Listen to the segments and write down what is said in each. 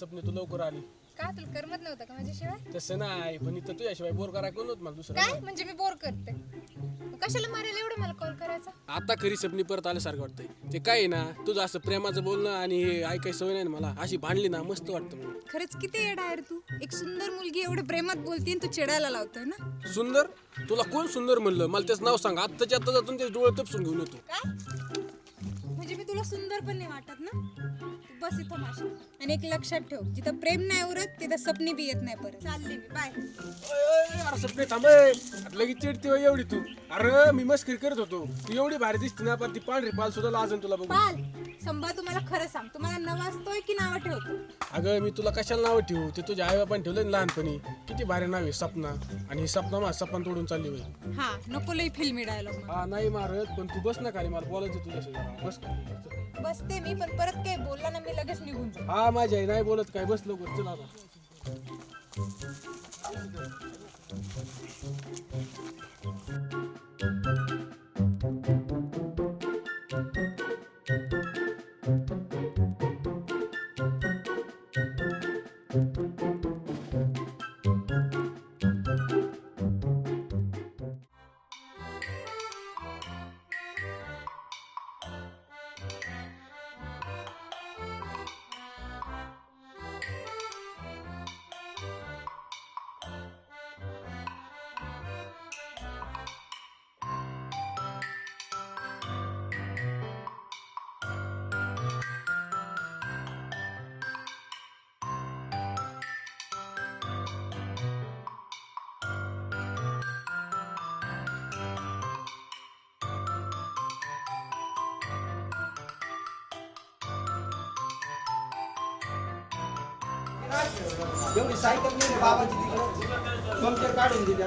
सपने तू लवकर आली. का तुला करमत नव्हतं का माझ्याशिवाय? तसं नाही पण इथं तुझ्याशिवाय बोर करा कोण होत मला दुसरं काय? म्हणजे मी बोर करते. मग कशाला मारायला एवढं मला कॉल करायचा? आता खरी सपनी परत आल्यासारखं वाटतंय. ते काय आहे ना तुझं असं प्रेमाचं बोलणं आणि हे ऐकाय सवय नाही ना मला. अशी भांडली ना मस्त वाटतं मला. खरंच किती येडा आहे रे तू. एक सुंदर मुलगी एवढे प्रेमात बोलते आणि तू चिडायला लावतोय ना? सुंदर? तुला कोण सुंदर म्हणलं? मला त्याचं नाव सांग. आत्ताच्या आत्ता जातून ते डोळे तपसून घेऊन येतो. काय? तुला सुंदर पण नाही वाटत ना? बस इथं माशी. आणि एक लक्षात ठेव जिथं प्रेम नाही उरत तिथं सपनी बी येत नाही परत. चालले मी बाय. अरे सपने थांब. आता लगेच चिडते होय एवढी तू. अरे मी मस्करी करत होतो. तू एवढी भारी दिसते ना पण ती पांढरी पाल सुद्धा लाजन तुला बघू पाल? संभा तुम्हाला खरं सांग. तुम्हाला नवाजतोय की नावं ठेवतो अगं मी तुला कशाला नाव ठेवू? ते तुझ्या आई बापाने ठेवलं ना लहानपणी. किती भारी नाव आहे सपना. आणि ही सपना माझा सपन तोडून चालली होई हा नको लई फिल्मी डायलॉग हा नाही मारत पण तू बस ना खाली मला बोलायचं तुझ्याशी जरा. बस खाली. बसते मी पण परत काही बोलला ना मी लगेच निघून जाऊ. हा माझी आई नाही बोलत काय बस लवकर चल आता. एवढी सायकल नाही रे बाबाची तिकडे. पंक्चर काढून दिली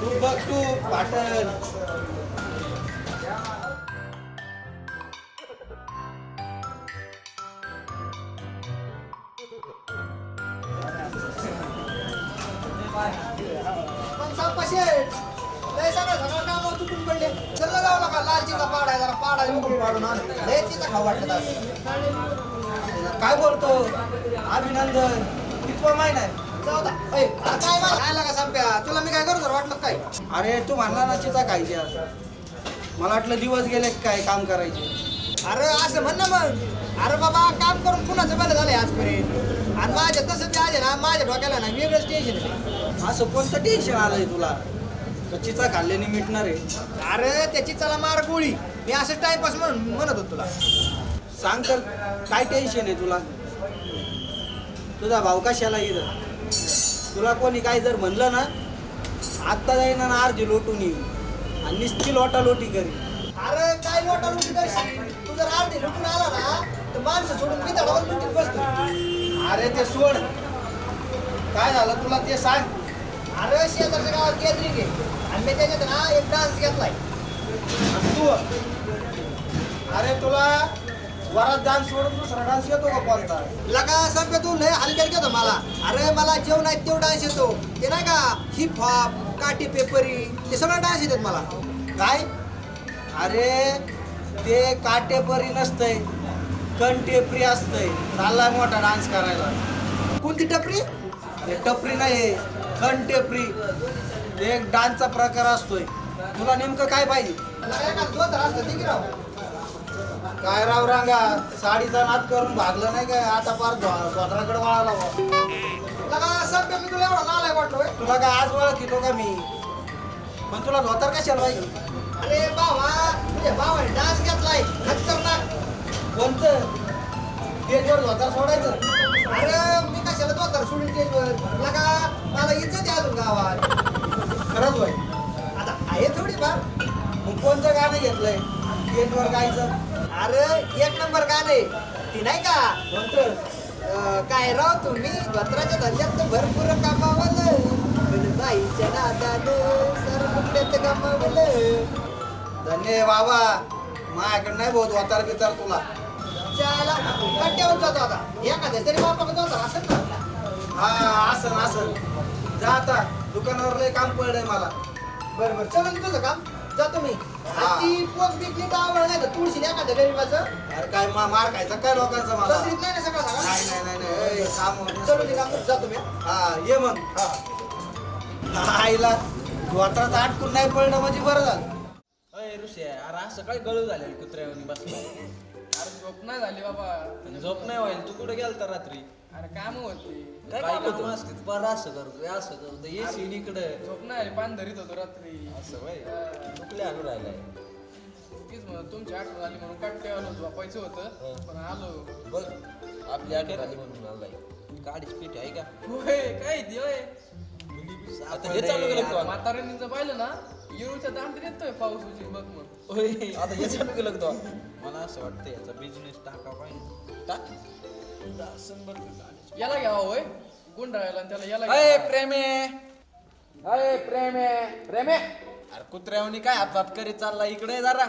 तू बघ तू पाटण. जाऊ दा. ऐ, अरे काय काय लागा संप्या? तुला मी काय करू तर वाटलं काय? अरे तू म्हणला ना चिता खायची आज मला वाटलं दिवस गेले का काय काम करायचे. अरे असं म्हण ना मग. अरे बाबा काम करून कुणाचं बरं झालंय आजपर्यंत? आणि माझ्या तसं ते आहे ना माझ्या डोक्याला ना वेगळंच टेन्शन आहे. असं कोणतं टेन्शन आलंय तुला? का चिचा खाल्ल्याने मिटणार आहे. अरे त्याची चला मार गोळी. मी असं टाइमपास म्हणून म्हणत होतो तुला. सांग तर काय टेन्शन आहे तुला? तुझा भाऊ कशाला इथं? तुला कोणी काय जर म्हणलं ना आत्ता जाईन ना अर्धी लोटून येईल आणि निस्ती लोटा लोटी करी. अरे काय लोटा लुटी करशील? तू जर अर्धी लुटून आला ना तर माणसं सोडून मी तडावर लुटीत बसतो अरे ते सोड. काय झालं तुला ते सांग. अरे शेजारच्या गावात गॅदरिंग आहे. आणि मी त्याच्यात ना एक डान्स घेतलाय. आणि तू? अरे तुला वरात डान्स सोडून दुसरा डान्स येतो का कोणता? लगा संपे तू लय हलक्यात घेतो मला. अरे मला जेवण आहे तेवढा डान्स येतो. ते नाही का हिप हॉप काटी पेपरी ते सगळं डान्स येतात मला. काय? अरे ते काटेपरी नसतंय. कंटेपरी असतंय. चाललाय मोठा डान्स करायला. कोणती टपरी? हे टपरी नाही कंटेपरी ते एक डान्सचा प्रकार असतोय. तुला नेमकं काय पाहिजे? काय राव रांगा साडीचा नाद करून भागलं नाही काय? आता पार स्वतःकडे वळाला बुवा. लगा संपे मी तुला एवढा नालाय वाटलोय तुला काय आज ओळखितो का मी? पण तुला धोतर कशाला पाहिजे अरे बाबा तुझ्या भावाने डान्स घेतलाय. खतरनाक. कोणतं? स्टेजवर धोतर सोडायचं? अरे मी कशाला धोतर सोडून स्टेजवर? लगा मला इज्जत आहे अजून गावात. खरंच होय आता आहे थोडी फार मग कोणतं गाणं घेतलंय? स्टेजवर गायचं? अरे एक नंबर गाणे. ती नाही का? अं, काय राव तुम्ही? धोत्राच्या धंद्यात तर भरपूर कामावलं. पण बाईच्या नादानं सर कुठल्यात कामावलं. धन्य बाबा. माझ्याकडे नाही बहुत वातार बितार तुला. त्याला कट्ट्यावर जातो आता. एखाद्या तरी बापाकडे जातो. असं ना हा असं असं. जा आता. दुकानावर लय काम पडलंय मला. बरं बरं. चला तुझं काम. जातो मी. आणि ती पोक बिकली तर आवड नाही तर तुळशी एखाद्या गरीबाचं? अरे काय मा- मार खायचा? काय लोकांचा मला? तंत्रीत नाही ना सगळं सगळं नाही नाही नाही नाही. ए, काम होत चलो नसतं. ते काम करतो, जातो मी हा ये मग. आईला वात्रात अटकून नाही पडलं म्हणजे बरं झालं. अय ऋषी अरे असं काय गळू झाले कुत्र्यावनी बसला अरे झोप नाही झाली बाबा. झोप नाही व्हायला. तू कुठे गेलता रात्री? अरे काम होती काय काम असते बरं असं करतो असं करतो. ये सीन इकडे. झोप नाही आली पान धरीत होतो रात्री. असं वय? चुकले आणू राहिलाय? तीच म्हणून तुमची आठवण आली म्हणून कट्टे आलो झोपायचं होतं पण आलो. बघ आपली आठवण आली म्हणून आलाय. काडीच पीठ आहे का? होय काय ती होय. आता हे चालू केलं तू आता. म्हाताऱ्यांनी जर पाहिलं ना? येऊच्या दांड येतोय पाऊस उची बघ मग. होय. आता हे चालू केलं तू? मला असं वाटतं याचा बिझनेस टाका पाहिजे टाक. याला घ्यावा होय? गुंडाळायला आणि त्याला याला अय घ्यावा. प्रेमे. अय प्रेमे. प्रेमे. अरे कुत्र्यावनी काय हात हात करीत चालला? इकडे जरा.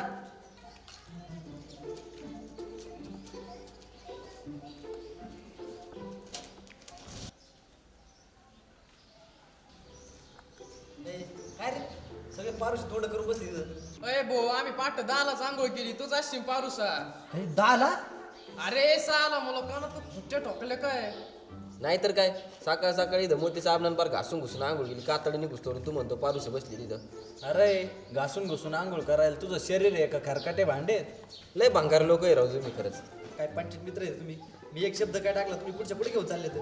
काय रे? सगळे पारुष तोड करून बसली इथं. अय भो आम्ही पाठ दहाला आंघोळ केली. तूच असशील पारुसा काही दहाला? अरे साला मला कानात फुटच्या ठोकले काय? नाहीतर काय? सकाळ सकाळी इथं मोठी साबणान घासून घुसून आंघोळ गेली कातडीने घुसतो तू म्हणतो पारुशी बसली तिथं. अरे घासून घुसून आंघोळ करायला तुझं शरीर आहे का? खरकाटे भांडे लय भांगार लोक आहे राहू तुम्ही खरंच. काय पंचायत मित्र आहे तुम्ही? मी एक शब्द काय टाकला तुम्ही पुढच्या पुढे घेऊन चालले तर.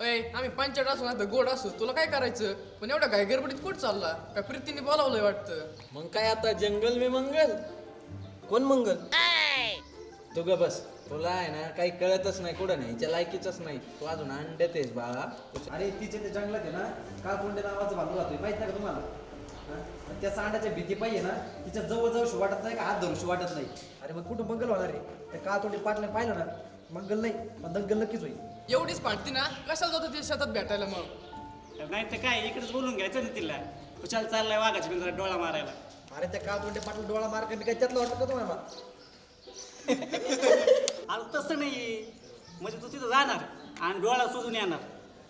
अय आम्ही पंचायत असू ना गोड असू. तुला काय करायचं? पण एवढ्या घाई गडबडीत कुठं चालला? काय प्रीतीने बोलावलंय वाटतं? मग काय आता? जंगल मे मंगल? कोण मंगल? तू ग बस. तुला आहे ना काही कळतच नाही कुठं नाही हिच्या लायकीच नाही. तू अजून अंड्यात आहेस बाळा. अरे तिच्या त्या जंगलात आहे ना काळकोंडे नावाचं भांडू राहतोय माहीत नाही का तुम्हाला? हा? आणि त्या सांडाच्या भीती पाहिजे ना तिच्या जवळ जाऊशी वाटत नाही का हात धरूशी वाटत नाही. अरे मग कुठं मंगल होणार आहे? त्या काळतोंडी पाटला पाहिलं ना मंगल नाही पण दंगल नक्कीच होईल. एवढीच फाटती ना? कशाला जातो तिच्या शेतात भेटायला मग? नाही तर काय इकडेच बोलून घ्यायचं ना तिला. कुशाल चाललाय वाघाच्या पिंजरा डोळा मारायला. अरे त्या काळतोंडे पाटला डोळा मार मी काय त्यातलं वाटत का तुम्हाला? अरे तसं नाही म्हणजे तू तिथं जाणार आणि डोळा सुजून येणार.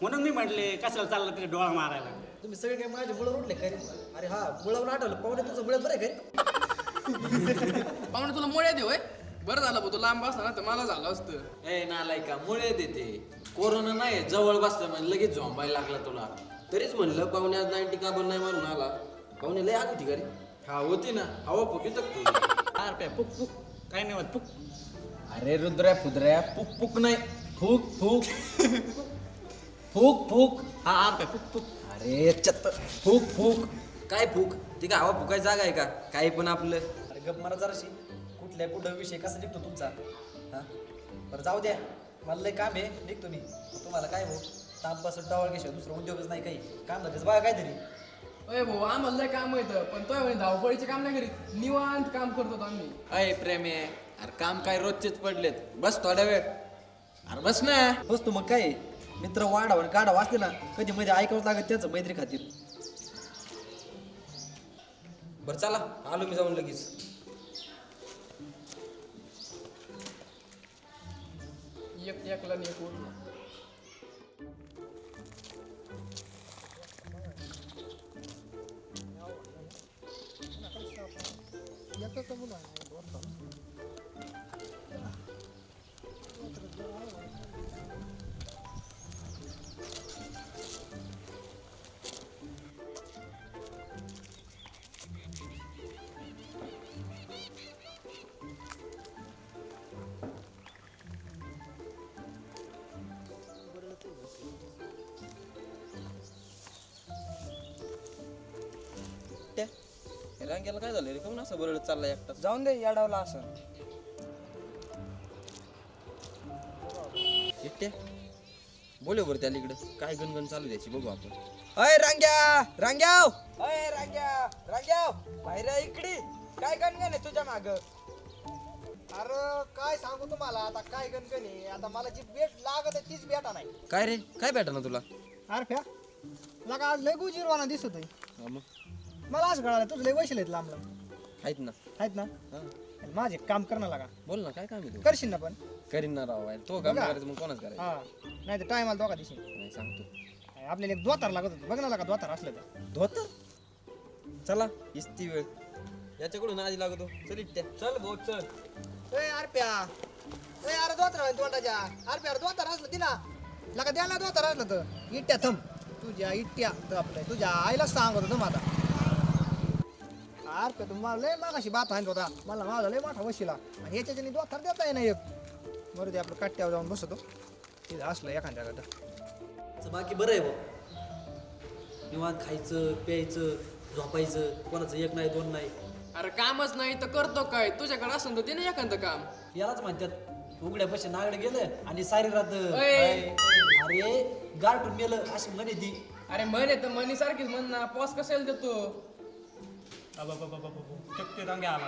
म्हणून मी म्हटले कशाला चालला तिथे डोळा मारायला? तुम्ही सगळे काय माझे मुळं उठले काय? अरे हा मुळावून आठवलं. पाहुणे तुझं मुळत बरं आहे काय पाहुणे तुला मुळे दे होय. बरं झालं भाऊ तू लांब असता ना तर मला झालं असतं. ए नालायका मुळे देते कोरोना नाही जवळ बसलं म्हणजे लगेच झोंबायला लागला तुला. तरीच म्हणलं पाहुणे आज नाईन्टी का बरं नाही मारून आला. पाहुणे लय आग होती का रे? हा होती ना. हवा फुकी तर हा रुपया पुक पुक काय नाही होत पुक अरे रुद्र्या फुद्र्या पुक पुक नाही. फुक फुक. फुक फुक. हा हा पुक पुक अरे चत्त. फुक फुक. काय फूक? ती काय हवा फुकाय जागा आहे का? काही पण आपलं. अरे गप मला जराशी. कुठल्या कुठं विषय? कसा निघतो तुमचा? हा? बरं जाऊ द्या. मला लय काम आहे. निघतो मी. तुम्हाला काय भाऊ? तांपासून टावळ घेशिवाय दुसरं उद्योगच नाही काही. काम धंदेच बघा काहीतरी. अय भाऊ आम्हाला लय काम येतं पण तो म्हणे धावपळीचे काम नाही करीत. निवांत काम करतो आम्ही. अय प्रेमे अरे काम काय रोजचेच पडलेत. बस थोड्या वेळ. अरे बस ना. बस तू मग काय? आहे? मित्र वाढावं आणि काढा वाचले ना कधी मध्ये ऐकावंच लागत त्याचं मैत्री खातीर. बरं चला. आलो मी जाऊन लगेच. एक एकला एक उरला. रांग्याला काय झालं रे? काऊन असं बरं चालला एकटा? जाऊन दे याडावला असं. एकट्या बोलव बरं त्याला इकडं. काय गणगण चालू द्यायची बघू आपण. अय रांग्या! रांग्याव! अय रांग्या! रांग्याव! बाहेर ये इकडे. काय गणगण आहे तुझ्या माग? अरे काय सांगू तुम्हाला? आता काय गणगण आहे? आता मला जी भेट लागत आहे तीच भेटा नाही. काय रे? काय भेटा ना तुला? अरे फ्या लगा आज लय गुजीरवाना दिसत आहे हा मग. मला असं कळालं तुझं लय वैशिल आहेत लांब लांब आहेत ना. आहेत ना? हा. आणि माझे काम करणं लागा. बोल ना काय काम आहे तू? करशील ना पण? करीन ना राव तो काम बघा. करायचं मग कोणाच करायचं? हा. नाही तर टायमाला दोघा दिवशी नाही सांगतो. आपल्याला एक द्वातार लागत होतं. बघ ना लागा द्वातार असलं तर. धोतर चला इस्ती वेळ. याच्याकडून आधी लागतो. चल इट्ट्या. चल भाऊ चल. ए आरप्या. ए अरे दोतर आहे तोंडाच्या. आरप्या अरे दोतर असलं तिला. लका द्या ना दोतर असलं तर. इट्ट्या थंब. तुझ्या इट्ट्या तर आपल्या तुझ्या आईला सांगत होतं माझा आरप्या तुम्हाला लय मागाशी बात हाणत होता. मला माझा लय मोठा वशिला. आणि याच्याच्याने दोतर देता येईना एक. बरं ते आपलं कट्ट्यावर जाऊन बसतो. तिथं असलं एखाद्याकडं. तर बाकी बरं आहे भाऊ. निवांत खायचं प्यायचं झोपायचं. कोणाचं एक नाही दोन नाही. अरे कामच नाही तर करतो काय? तुझ्याकडे असेल तर तिने एखादं काम. यालाच म्हणतात उघड्या पैसे नागडे गेलं आणि सारी रात अय. अरे गारटून मेलं अशी म्हणे ती. अरे म्हणे तर मनी सारखीच म्हण ना पॉस कशाला देतो? चक्के रंग्या आला.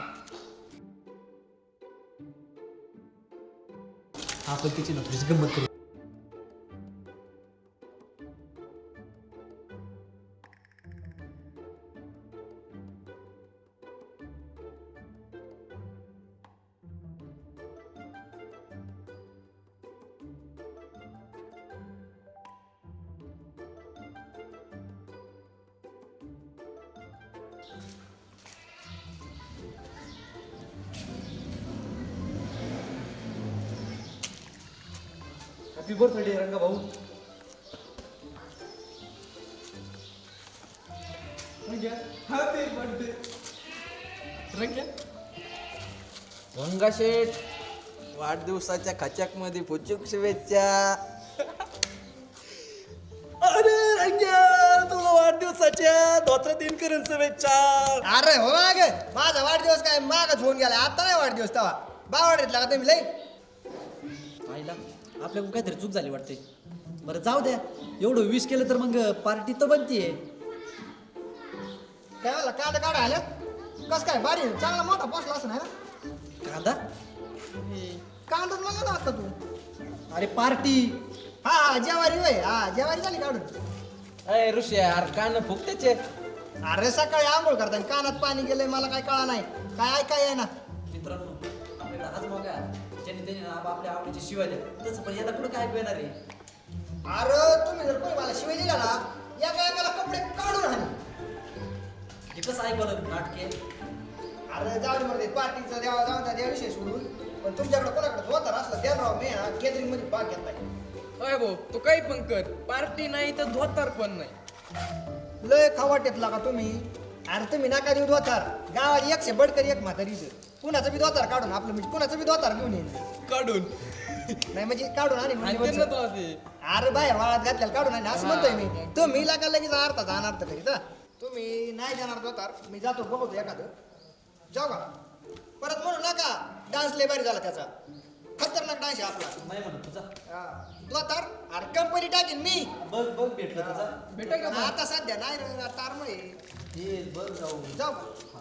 आपण तिची ना गंमत करू. हॅपी बर्थडे रंगा भाऊ हॅपी बर्थडे गंगा शेठ वाढदिवसाच्या खचाकमध्ये फुचूक शुभेच्छा. अरे रंग्या तुला वाढदिवसाच्या धोत्र दिन करून शुभेच्छा. अरे हो माग माझा वाढदिवस काय मागच होऊन गेला आता नाही वाढदिवस तवा बावाडीतला का तुम्ही लई? आपल्याकडून काहीतरी चूक झाली वाटते. बरं जाऊ द्या. एवढं विश केलं तर मग पार्टी तर बनतीये. काय म्हणला कांदा काढा आल्या कस काय? भारी. चांगला मोठा पोचला असं नाही ना? कांदा? कांदाच म्हणला ना आता तू. अरे पार्टी हा हा जेवारी वय हा जेवारी झाली काढून. अय ऋषी यार कान फुकतेचे अरे सकाळी आंघोळ करताना कानात पाणी गेलंय मला काय कळा नाही. काय ऐकाय आहे ना मित्रांनो त्याने ना आपल्या आवडीची शिवाय द्या. तसं पण याला कुठं काय येणार आहे? अरे तुम्ही जर कोणी मला शिवाय दिला ना या काय मला कपडे काढून हाणी हे कसं ऐकवलं नाटके? अरे जाऊ दे मध्ये पार्टीचं देवा जाऊन त्या विषय सोडून. पण तुमच्याकडे कोणाकडे धोतर असलं द्या राव मी ना केटरिंगमध्ये भाग घेताय अय भाऊ तू काही पण कर. पार्टी नाही तर धोतर पण नाही. लय खावाटेतला का तुम्ही. अरे तुम्ही नका देऊ धोतार. गावात एकशे बडकर एक म्हातारीचं. कुणाचं बी धोतार काढून आपलं म्हणजे कुणाचं बी धोतार घेऊन येईल काढून. नाही म्हणजे काढून आणि आणि म्हणजे तो आधी. अरे बाहेर वाळात घातल्याला काढून आणि असं म्हणतोय मी. तुम्ही लागा लगेच अर्थ जाणार तर तुम्ही नाही जाणार धोतार मी जातो बघतो एखादं. जाऊ का? परत म्हणू नका डान्स लय भारी झाला त्याचा. खतरनाक डान्स आहे आपला. नाही म्हणत तुझा हा. धोतार अरे कंपनी टाकीन मी. बघ बघ भेटलं तुझा का आता सध्या नाही रे, तारमुळे. बघ जाऊ. जाऊ का?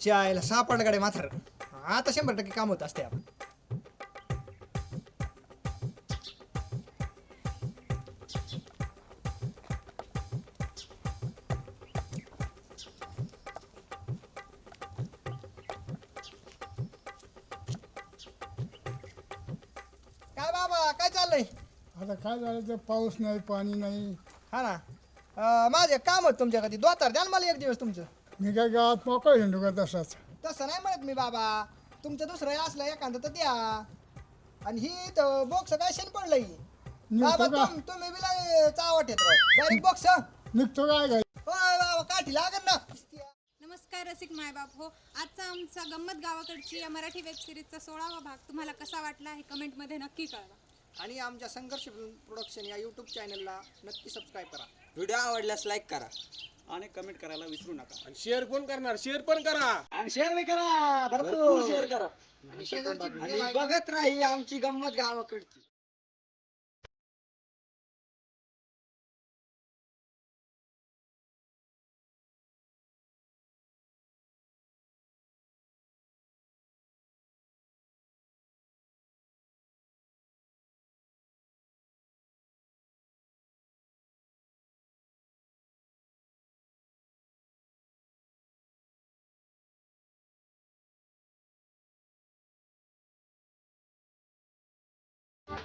चायला सापडलं गाडी माथार आता शंभर टक्के काम होत असते आपण. काय बाबा काय चाललंय? आता काय झालं ते पाऊस नाही पाणी नाही. हा ना. अं, माझे काम होत तुमच्याकडे. दोतार द्या ना मला एक दिवस तुमचं. मी काय गावात मोकळ हिंडू का तसाच? तसं नाही म्हणत मी बाबा. तुमचं दुसरं असलं एखादं तर द्या. आणि ही तर बॉक्स काय शेण पडलंय? बाबा का? तुम तुम्ही बी लय चावट येत डायरेक्ट बॉक्स निघतो काय काय बाबा काठी लागन ना. नमस्कार रसिक मायबाप हो आजचा आमचा गंमत गावाकडची या मराठी वेब सिरीजचा सोळावा भाग तुम्हाला कसा वाटला हे कमेंटमध्ये नक्की कळवा. आणि आमच्या संघर्ष प्रोडक्शन या युट्यूब चॅनलला नक्की सबस्क्राईब करा. व्हिडिओ आवडल्यास लाईक करा. आणि कमेंट करायला विसरू नका आणि शेअर कोण करणार शेअर पण करा आणि शेअर करा भरपूर शेअर करा आणि शेजारची आणि बघत राही आमची गंमत गावाकडची